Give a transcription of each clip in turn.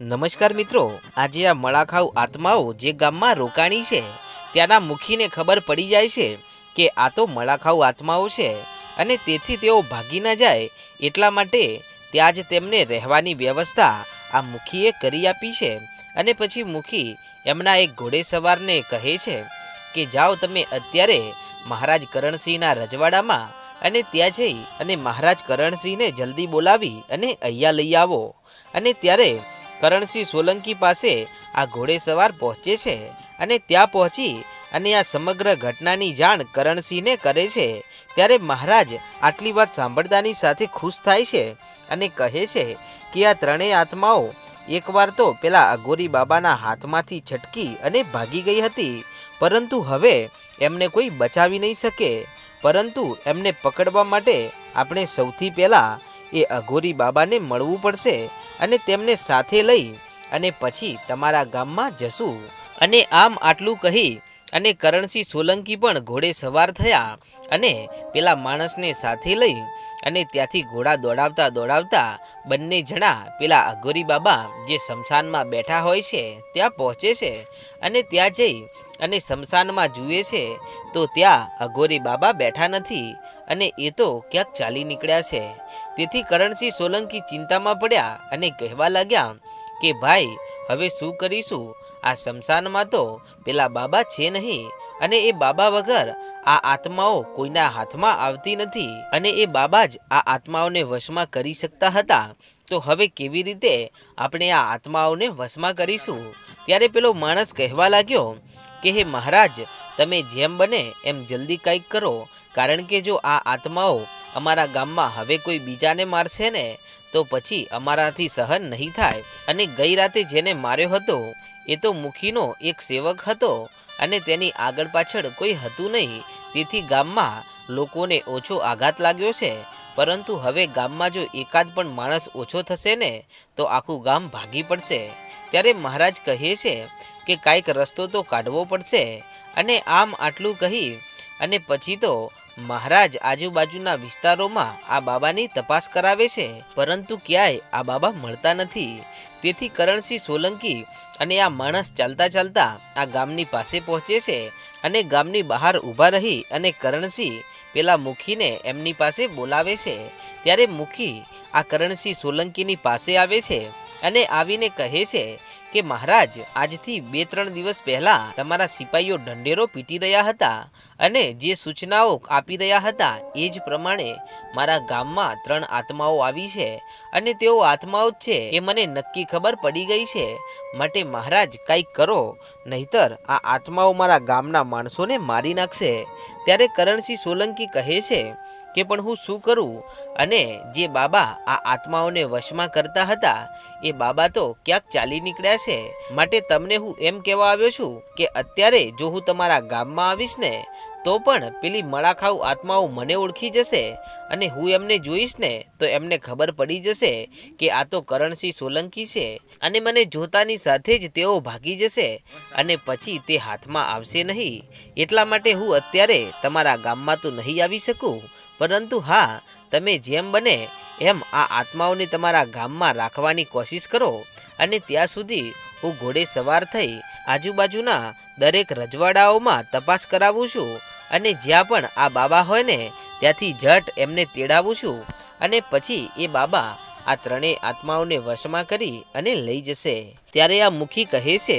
નમસ્કાર મિત્રો, આજે આ મળાખાઉ આત્માઓ જે ગામમાં રોકાણી છે, ત્યાંના મુખીને ખબર પડી જાય છે કે આ તો મળાખાઉ આત્માઓ છે અને તેથી તેઓ ભાગી ના જાય એટલા માટે ત્યાં જ તેમને રહેવાની વ્યવસ્થા આ મુખીએ કરી આપી છે અને પછી મુખી એમના એક ઘોડેસવારને કહે છે કે જાઓ તમે અત્યારે મહારાજ કરણસિંહના રજવાડામાં અને ત્યાં જઈ અને મહારાજ કરણસિંહને જલ્દી બોલાવી અને અહીંયા લઈ આવો. અને ત્યારે કરણસિંહ સોલંકી પાસે આ ઘોડેસવાર પહોંચે છે અને ત્યાં પહોંચી અને આ સમગ્ર ઘટનાની જાણ કરણસિંહને કરે છે. ત્યારે મહારાજ આટલી વાત સાંભળતાની સાથે ખુશ થાય છે અને કહે છે કે આ ત્રણેય આત્માઓ એકવાર તો પેલા અઘોરી બાબાના હાથમાંથી છટકી અને ભાગી ગઈ હતી. પરંતુ હવે એમને કોઈ બચાવી નહીં શકે. પરંતુ એમને પકડવા માટે આપણે સૌથી પહેલાં એ અઘોરી બાબાને મળવું પડશે અને તેમને સાથે લઈ અને પછી તમારા ગામમાં જશું. અને આમ આટલું કહી અને કરણસિંહ સોલંકી પણ ઘોડે સવાર થયા અને પેલા માણસને સાથે લઈ અને ત્યાંથી ઘોડા દોડાવતા દોડાવતા બંને જણા પેલા અઘોરી બાબા જે શમશાનમાં બેઠા હોય છે, ત્યાં પહોંચે છે અને ત્યાં જઈ અને શમશાનમાં જુએ છે, તો ત્યાં અઘોરી બાબા બેઠા નથી અને એ તો ક્યાંક ચાલી નીકળ્યા છે. તેથી કરણસિંહ સોલંકી ચિંતામાં પડ્યા અને કહેવા લાગ્યા કે ભાઈ, હવે શું કરીશું? આ શમશાનમાં તો પેલા બાબા છે નહીં અને એ બાબા વગર આ આત્માઓ કોઈના હાથમાં આવતી નથી અને એ બાબા જ આ આત્માઓને વશમાં કરી શકતા હતા. તો હવે કેવી રીતે આપણે આ આત્માઓને વશમાં કરીશું? ત્યારે પેલો માણસ કહેવા લાગ્યો કે, હે મહારાજ, તમે જેમ બને એમ જલ્દી કંઈક કરો. કારણ કે જો આ આત્માઓ અમારા ગામમાં હવે કોઈ બીજાને મારશે ને, તો પછી અમારાથી સહન નહીં થાય. અને ગઈ રાતે જેને માર્યો હતો એ તો મુખીનો એક સેવક હતો અને તેની આગળ પાછળ કોઈ હતું નહીં. તેથી ગામમાં લોકોને ઓછો આઘાત લાગ્યો છે. પરંતુ હવે ગામમાં જો એકાદ પણ માણસ ઓછો થશે ને, તો આખું ગામ ભાગી પડશે. ત્યારે મહારાજ કહે છે કે કાંઈક રસ્તો તો કાઢવો પડશે. અને આમ આટલું કહી અને પછી તો મહારાજ આજુબાજુના વિસ્તારોમાં આ બાબાની તપાસ કરાવે છે. પરંતુ ક્યાંય આ બાબા મળતા નથી. તેથી કરણસિંહ સોલંકી અને આ માણસ ચાલતા ચાલતા આ ગામની પાસે પહોંચે છે અને ગામની બહાર ઊભા રહી અને કરણસિંહ પેલા મુખીને એમની પાસે બોલાવે છે. ત્યારે મુખી આ કરણસિંહ સોલંકીની પાસે આવે છે અને આવીને કહે છે કે મહારાજ, આજથી બે ત્રણ દિવસ પહેલા તમારા સિપાહીઓ ઢંઢેરો પીટી રહ્યા હતા અને જે સૂચનાઓ આપી રહ્યા હતા એ જ પ્રમાણે મારા ગામમાં ત્રણ આત્માઓ આવી છે અને તેઓ આત્માઓ જ છે એ મને નક્કી ખબર પડી ગઈ છે. માટે મહારાજ, કંઈક કરો, નહીતર આ આત્માઓ મારા ગામના માણસોને મારી નાખશે. ત્યારે કરણસિંહ સોલંકી કહે છે કે પણ હું શું કરું? અને જે બાબા આ આત્માઓને વશમાં કરતા હતા, એ બાબા તો ક્યાંક ચાલી નીકળ્યા છે. માટે તમને હું એમ કહેવા આવ્યો છું કે અત્યારે જો હું તમારા ગામમાં આવીશ ને, તો પણ પેલી મળાખાઉ આત્માઓ મને ઓળખી જશે અને હું એમને જોઈશ ને, તો એમને ખબર પડી જશે કે આ તો કરણસિંહ સોલંકી છે અને મને જોતાની સાથે જ તેઓ ભાગી જશે અને પછી તે હાથમાં આવશે નહીં. એટલા માટે હું અત્યારે તમારા ગામમાં તો નહીં આવી શકું. પરંતુ હા, તમે જેમ બને એમ આ આત્માઓને તમારા ગામમાં રાખવાની કોશિશ કરો અને ત્યાં સુધી હું ઘોડે સવાર થઈ આજુબાજુના દરેક રજવાડાઓમાં તપાસ કરાવું છું અને જ્યાં પણ આ બાબા હોય ને, ત્યાંથી જટ એમને તેડાવું છું અને પછી એ બાબા આ ત્રણેય આત્માઓને વશમાં કરી અને લઈ જશે. ત્યારે આ મુખી કહે છે,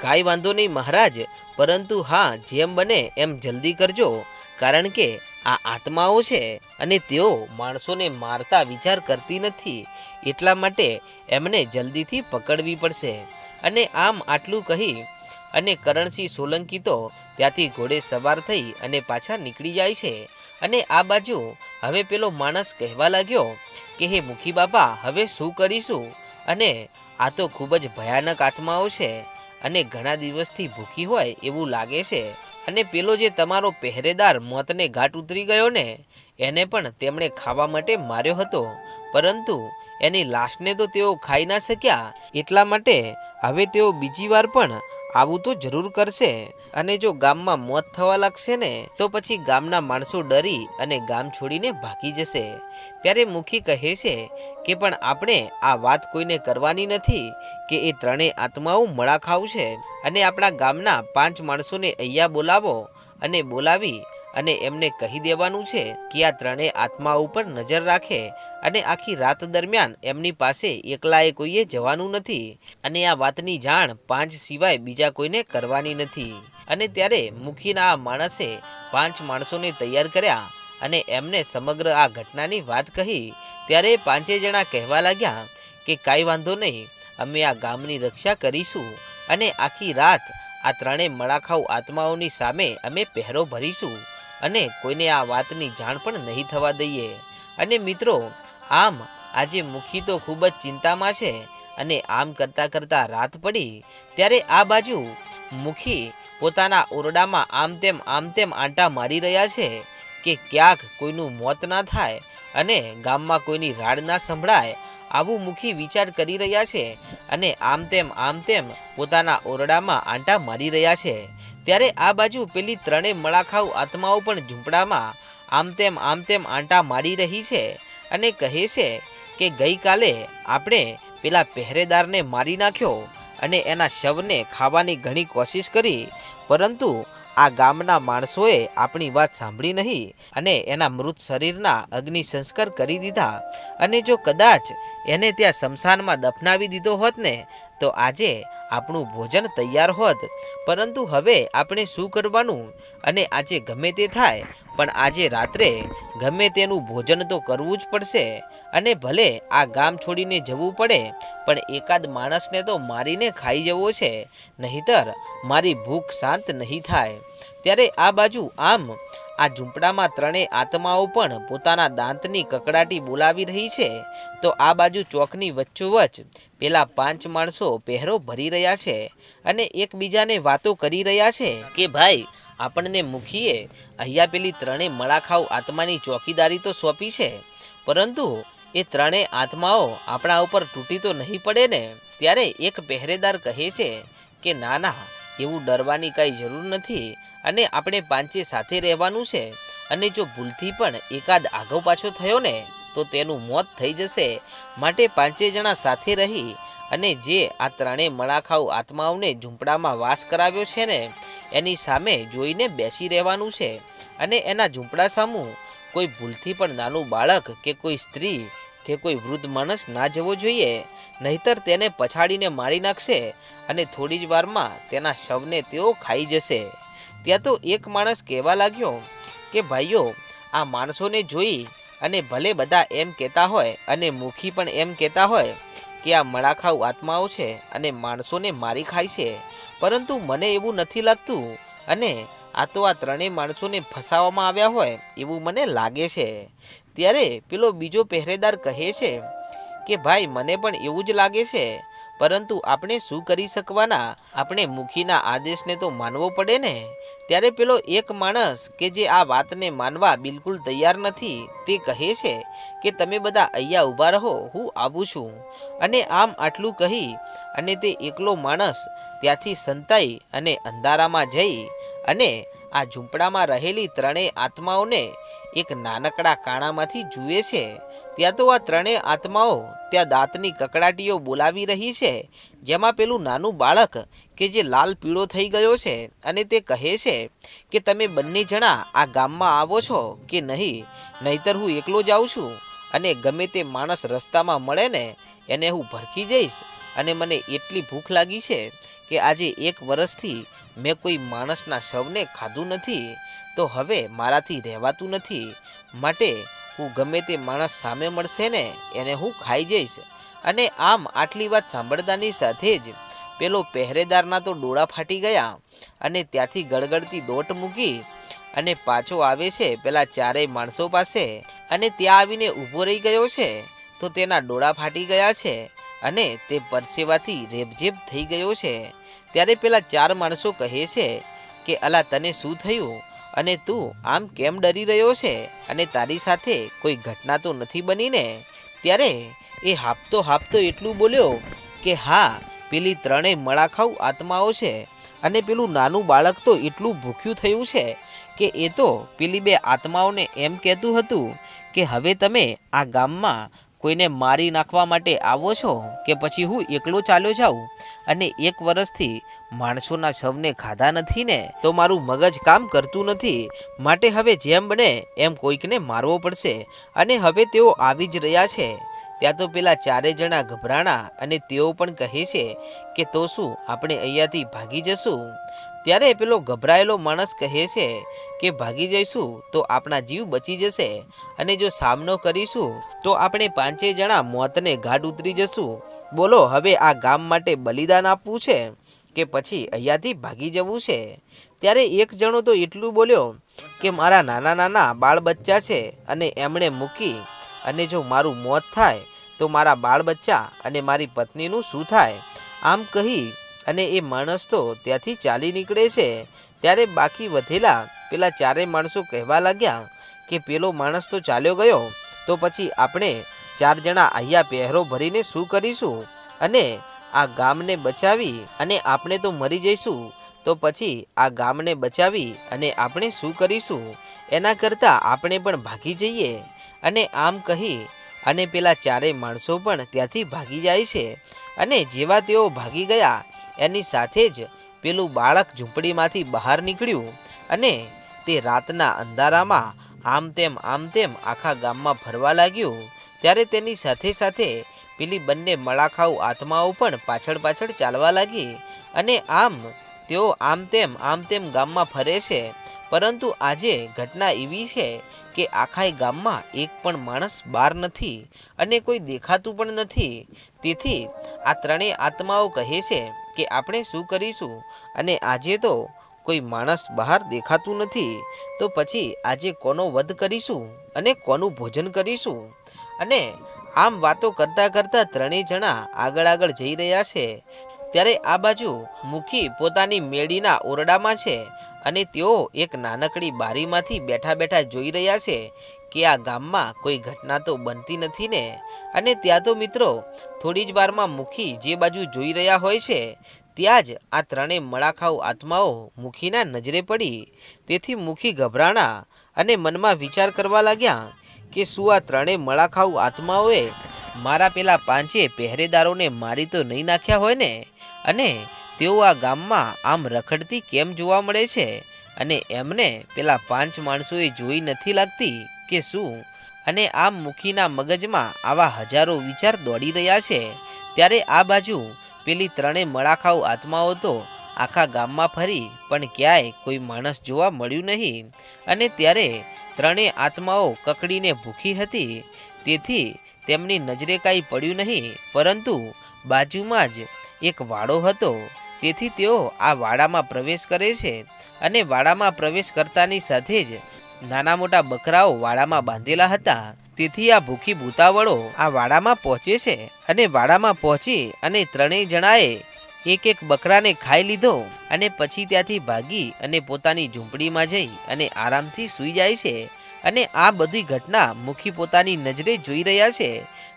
કાંઈ વાંધો નહીં મહારાજ, પરંતુ હા, જેમ બને એમ જલ્દી કરજો, કારણ કે આ આત્માઓ છે અને તેઓ માણસોને મારતા વિચાર કરતી નથી. એટલા માટે એમને જલ્દીથી પકડવી પડશે. અને આમ આટલું કહી અને કરણસિંહ સોલંકી તો ત્યાંથી ઘોડે સવાર થઈ અને પાછા નીકળી જાય છે. અને આ બાજુ હવે પેલો માણસ કહેવા લાગ્યો કે, હે મુખી બાપા, હવે શું કરીશું? અને આ તો ખૂબ જ ભયાનક આત્માઓ છે અને ઘણા દિવસથી ભૂખી હોય એવું લાગે છે. અને પેલો જે તમારો પહેરેદાર મોતને ઘાટ ઉતરી ગયો ને, એને પણ તેમણે ખાવા માટે માર્યો હતો. પરંતુ એની લાશને તો તેઓ ખાઈ ના શક્યા. એટલા માટે હવે તેઓ બીજી વાર પણ આવું તો જરૂર કરશે. અને જો ગામમાં મોત થવા લાગશે ને, તો પછી ગામના માણસો ડરી અને ગામ છોડીને ભાગી જશે. ત્યારે મુખી કહે છે કે, પણ આપણે આ વાત કોઈને કરવાની નથી કે એ ત્રણેય આત્માઓ મળા ખાવશે અને આપણા ગામના પાંચ માણસોને અહીંયા બોલાવો અને બોલાવી અને એમને કહી દેવાનું છે કે આ ત્રણેય આત્મા ઉપર નજર રાખે અને આખી રાત દરમિયાન એમની પાસે એકલાએ કોઈએ જવાનું નથી અને આ વાતની જાણ પાંચ સિવાય બીજા કોઈને કરવાની નથી. અને ત્યારે મુખીના આ માણસે પાંચ માણસોને તૈયાર કર્યા અને એમને સમગ્ર આ ઘટનાની વાત કહી. ત્યારે પાંચે જણા કહેવા લાગ્યા કે કાંઈ વાંધો નહીં, અમે આ ગામની રક્ષા કરીશું અને આખી રાત આ ત્રણેય મળાખાઉ આત્માઓની સામે અમે પહેરો ભરીશું. અને કોઈને આ વાતની જાણ પણ નહીં થવા દઈએ. અને મિત્રો, આમ આજે મુખી તો ખૂબ જ ચિંતામાં છે અને આમ કરતાં કરતાં રાત પડી, ત્યારે આ બાજુ મુખી પોતાના ઓરડામાં આમ તેમ આમ તેમ આંટા મારી રહ્યા છે કે ક્યાંક કોઈનું મોત ના થાય અને ગામમાં કોઈની રાડ ના સંભળાય આવું મુખી વિચાર કરી રહ્યા છે અને આમ તેમ આમ તેમ પોતાના ઓરડામાં આંટા મારી રહ્યા છે. ત્યારે આ બાજુ પેલી ત્રણેય મળાખાઉ આત્માઓ પણ ઝૂંપડામાં આમ તેમ આમ તેમ આંટા મારી રહી છે અને કહે છે કે ગઈકાલે આપણે પેલા પહેરેદારને મારી નાખ્યો અને એના શવને ખાવાની ઘણી કોશિશ કરી, પરંતુ આ ગામના માણસોએ આપણી વાત સાંભળી નહીં અને એના મૃત શરીરના અગ્નિ સંસ્કાર કરી દીધા અને જો કદાચ એને ત્યાં શમશાનમાં દફનાવી દીધો હોત ને તો આજે આપણું ભોજન તૈયાર હોત. પરંતુ હવે આપણે શું કરવાનું? અને આજે ગમે તે થાય, પણ આજે રાત્રે ગમે તેનું ભોજન તો કરવું જ પડશે. અને ભલે આ ગામ છોડીને જવું પડે, પણ એકાદ માણસને તો મારીને ખાઈ જવો છે. નહીતર મારી ભૂખ શાંત નહીં થાય. ત્યારે આ બાજુ આમ આ ઝૂંપડામાં ત્રણેય આત્માઓ પણ પોતાના દાંતની કકડાટી બોલાવી રહી છે. તો આ બાજુ ચોકની વચ્ચોવચ્ચ પેલા પાંચ માણસો પહેરો ભરી રહ્યા છે અને એકબીજાને વાતો કરી રહ્યા છે કે, ભાઈ, આપણને મુખીએ અહીંયા પેલી ત્રણેય મળાખાઉ આત્માની ચોકીદારી તો સોંપી છે, પરંતુ એ ત્રણેય આત્માઓ આપણા ઉપર તૂટી તો નહીં પડે ને? ત્યારે એક પહેરેદાર કહે છે કે, ના ના એવું ડરવાની કાંઈ જરૂર નથી અને આપણે પાંચે સાથે રહેવાનું છે અને જો ભૂલથી પણ એકાદ આગો પાછો થયો ને, તો તેનું મોત થઈ જશે. માટે પાંચે જણા સાથે રહી અને જે આ ત્રણેય મળાખાઉ આત્માઓને ઝૂંપડામાં વાસ કરાવ્યો છે ને, એની સામે જોઈને બેસી રહેવાનું છે. અને એના ઝૂંપડા સામું કોઈ ભૂલથી પણ નાનું બાળક કે કોઈ સ્ત્રી કે કોઈ વૃદ્ધ માણસ ના જવો જોઈએ. નહીતર તેને પછાડીને મારી નાખશે અને થોડી જ વારમાં તેના શવને તેઓ ખાઈ જશે. ત્યાં તો એક માણસ કહેવા લાગ્યો કે, ભાઈઓ, આ માણસોને જોઈ અને ભલે બધા એમ કહેતા હોય અને મુખી પણ એમ કહેતા હોય કે આ મળાખાઉ આત્માઓ છે અને માણસોને મારી ખાય છે, પરંતુ મને એવું નથી લાગતું અને આ તો આ ત્રણેય માણસોને ફસાવવામાં આવ્યા હોય એવું મને લાગે છે. ત્યારે પેલો બીજો પહેરેદાર કહે છે કે ભાઈ, મને પણ એવું જ લાગે છે. પરંતુ આપણે શું કરી શકવાના? આપણે મુખીના આદેશને તો માનવો પડે ને? ત્યારે પેલો એક માણસ કે જે આ વાતને માનવા બિલકુલ તૈયાર નથી, તે કહે છે કે, તમે બધા અહીંયા ઊભા રહો, હું આવું છું. અને આમ આટલું કહી, અને તે એકલો માણસ ત્યાંથી સંતાઈ અને અંધારામાં જઈ અને આ ઝૂંપડામાં રહેલી ત્રણેય આત્માઓને એક નાનકડા કાણામાંથી જુએ છે. ત્યાં તો આ ત્રણેય આત્માઓ ત્યાં દાંતની કકડાટીઓ બોલાવી રહી છે, જેમાં પેલું નાનું બાળક કે જે લાલ પીળો થઈ ગયો છે અને તે કહે છે કે તમે બંને જણા આ ગામમાં આવો છો કે નહીં, નહીતર હું એકલો જાઉં છું અને ગમે તે માણસ રસ્તામાં મળે ને એને હું ભરખી જઈશ અને મને એટલી ભૂખ લાગી છે કે આજે એક વર્ષથી મેં કોઈ માણસના શવને ખાધું નથી. તો હવે મારાથી રહેવાતું નથી. માટે હું ગમે તે માણસ સામે મળશે ને, એને હું ખાઈ જઈશ. અને આમ આટલી વાત સાંભળતાની સાથે જ પેલો પહેરેદારના તો ડોળા ફાટી ગયા અને ત્યાંથી ગળગળતી દોટ મૂકી અને પાછો આવે છે પેલા ચારેય માણસો પાસે અને ત્યાં આવીને ઊભો રહી ગયો છે. તો તેના ડોળા ફાટી ગયા છે અને તે પરસેવાથી રેબઝેબ થઈ ગયો છે. ત્યારે પેલા ચાર માણસો કહે છે કે, અલા તને શું થયું? અને તું આમ કેમ ડરી રહ્યો છે? અને તારી સાથે કોઈ ઘટના તો નથી બની ને ત્યારે એ હાપતો હાપતો એટલું બોલ્યો કે હા, પેલી ત્રણેય મળાખાઉ આત્માઓ છે અને પેલું નાનું બાળક તો એટલું ભૂખ્યું થયું છે કે એ તો પેલી બે આત્માઓને એમ કહેતું હતું કે હવે તમે આ ગામમાં કોઈને મારી નાખવા માટે આવો છો કે પછી હું એકલો ચાલ્યો જાઉં? અને એક વર્ષથી માણસોના શવને ખાધા નથી ને, તો મારું મગજ કામ કરતું નથી. માટે હવે જેમ બને એમ કોઈકને મારવો પડશે. અને હવે તેઓ આવી જ રહ્યા છે. ત્યાં તો પેલા ચારે જણા ગભરાણા અને તેઓ પણ કહે છે કે તો શું, આપણે અહીંયાથી ભાગી જશું? ત્યારે પેલો ગભરાયેલો માણસ કહે છે કે ભાગી જઈશું તો આપણા જીવ બચી જશે અને જો સામનો કરીશું તો આપણે પાંચે જણા મોતને ઘાટ ઉતરી જશું. બોલો, હવે આ ગામ માટે બલિદાન આપવું છે કે પછી અહીંયાથી ભાગી જવું છે? ત્યારે એક જણો તો એટલું બોલ્યો કે મારા નાના નાના બાળ બચ્ચા છે અને એમણે મૂકી અને જો મારું મોત થાય તો મારા બાળ બચ્ચા અને મારી પત્નીનું શું થાય? આમ કહી અને એ માણસ તો ત્યાંથી ચાલી નીકળે છે. ત્યારે બાકી વધેલા પેલા ચારેય માણસો કહેવા લાગ્યા કે પેલો માણસ તો ચાલ્યો ગયો. તો પછી આપણે ચાર જણા અહીંયા પહેરો ભરીને શું કરીશું? અને આ ગામને બચાવી અને આપણે તો મરી જઈશું. તો પછી આ ગામને બચાવી અને આપણે શું કરીશું? એના કરતાં આપણે પણ ભાગી જઈએ. અને આમ કહી અને પેલા ચારેય માણસો પણ ત્યાંથી ભાગી જાય છે. અને જેવા તેઓ ભાગી ગયા એની સાથે જ પેલું બાળક ઝૂંપડીમાંથી બહાર નીકળ્યું અને તે રાતના અંધારામાં આમ તેમ આમ તેમ આખા ગામમાં ફરવા લાગ્યું. ત્યારે તેની સાથે સાથે પેલી બંને મળાખાઉ આત્માઓ પણ પાછળ પાછળ ચાલવા લાગી અને આમ તેઓ આમ તેમ આમ તેમ ગામમાં ફરે છે. પરંતુ આજે ઘટના એવી છે કે આખા ગામમાં એક પણ માણસ બહાર નથી અને કોઈ દેખાતું પણ નથી. તેથી આ ત્રણેય આત્માઓ કહે છે કે આપણે શું કરીશું? અને આજે તો કોઈ માણસ બહાર દેખાતું નથી. તો પછી આજે કોનો વધ કરીશું અને કોનું ભોજન કરીશું? અને આમ વાતો કરતાં કરતાં ત્રણેય જણા આગળ આગળ જઈ રહ્યા છે. ત્યારે આ બાજુ મુખી પોતાની મેળીના ઓરડામાં છે અને તેઓ એક નાનકડી બારીમાંથી બેઠા બેઠા જોઈ રહ્યા છે કે આ ગામમાં કોઈ ઘટના તો બનતી નથી ને. અને ત્યાં તો મિત્રો થોડી જ વારમાં મુખી જે બાજુ જોઈ રહ્યા હોય છે, ત્યાં જ આ ત્રણેય મળાખાઉ આત્માઓ મુખીના નજરે પડી. તેથી મુખી ગભરાણા અને મનમાં વિચાર કરવા લાગ્યા કે શું આ ત્રણેય મળાખાઉ આત્માઓએ મારા પેલા પાંચે પહેરેદારોને મારી તો નહીં નાખ્યા હોય ને? અને તેઓ આ ગામમાં આમ રખડતી કેમ જોવા મળે છે? અને એમને પેલા પાંચ માણસોએ જોઈ નથી લાગતી કે શું? અને આમ મુખીના મગજમાં આવા હજારો વિચાર દોડી રહ્યા છે. ત્યારે આ બાજુ પેલી ત્રણેય મળાખાઉ આત્માઓ તો આખા ગામમાં ફરી પણ ક્યાંય કોઈ માણસ જોવા મળ્યું નહીં. અને ત્યારે ત્રણેય આત્માઓ કકડીને ભૂખી હતી, તેથી તેમની નજરે કાંઈ પડ્યું નહીં, પરંતુ બાજુમાં જ એક વાડો હતો. તેથી તેઓ આ વાડામાં પ્રવેશ કરે છે અને વાડામાં પ્રવેશ કરતાની સાથે જ નાના મોટા બકરાઓ વાડામાં બાંધેલા હતા. તેથી આ ભૂખી ભૂતાવળો આ વાડામાં પહોંચે છે અને વાડામાં પહોંચી અને ત્રણેય જણાએ એક એક બકરાને ખાઈ લીધો અને પછી ત્યાંથી ભાગી અને પોતાની ઝૂંપડીમાં જઈ અને આરામથી સૂઈ જાય છે. અને આ બધી ઘટના મુખી પોતાની નજરે જોઈ રહ્યા છે.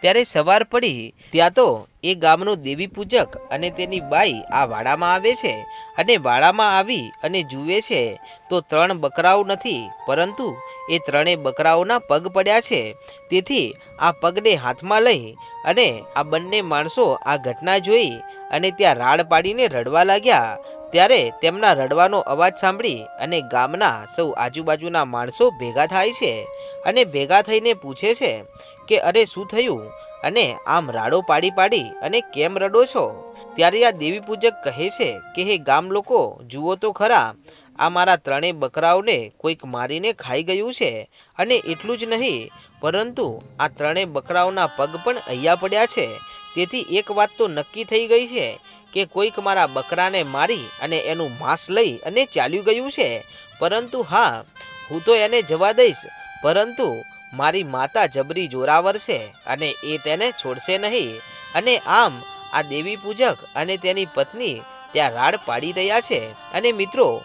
ત્યારે સવાર પડી, ત્યાં તો એ ગામનો દેવી પૂજક અને તેની બાઈ આ વાડામાં આવે છે અને વાડામાં આવી અને જુએ છે તો ત્રણ બકરાઓ નથી, પરંતુ એ ત્રણેય બકરાઓના પગ પડ્યા છે. તેથી આ પગને હાથમાં લઈ અને આ બંને માણસો આ ઘટના જોઈ અને ત્યાં રાડ પાડીને રડવા લાગ્યા. ત્યારે તેમના રડવાનો અવાજ સાંભળી અને ગામના સૌ આજુબાજુના માણસો ભેગા થાય છે અને ભેગા થઈને પૂછે છે કે, અરે, શું થયું? અને આમ રાડો પાડી પાડી અને કેમ રડો છો? ત્યારે આ દેવી પૂજક કહે છે કે, હે ગામ લોકો જુઓ તો ખરા આ મારા ત્રણેય બકરાઓને કોઈક મારીને ખાઈ ગયું છે અને એટલું જ નહીં, પરંતુ આ ત્રણેય બકરાઓના પગ પણ અહીંયા પડ્યા છે. તેથી એક વાત તો નક્કી થઈ ગઈ છે કે કોઈક મારા બકરાને મારી અને એનું માંસ લઈ અને ચાલ્યું ગયું છે. પરંતુ હા, હું તો એને જવા દઈશ, પરંતુ મારી માતા જબરી જોરાવર છે અને એ તેને છોડશે નહીં. અને આમ, આ દેવી પૂજક અને તેની પત્ની ત્યાં રાડ પાડી રહ્યા છે. અને મિત્રો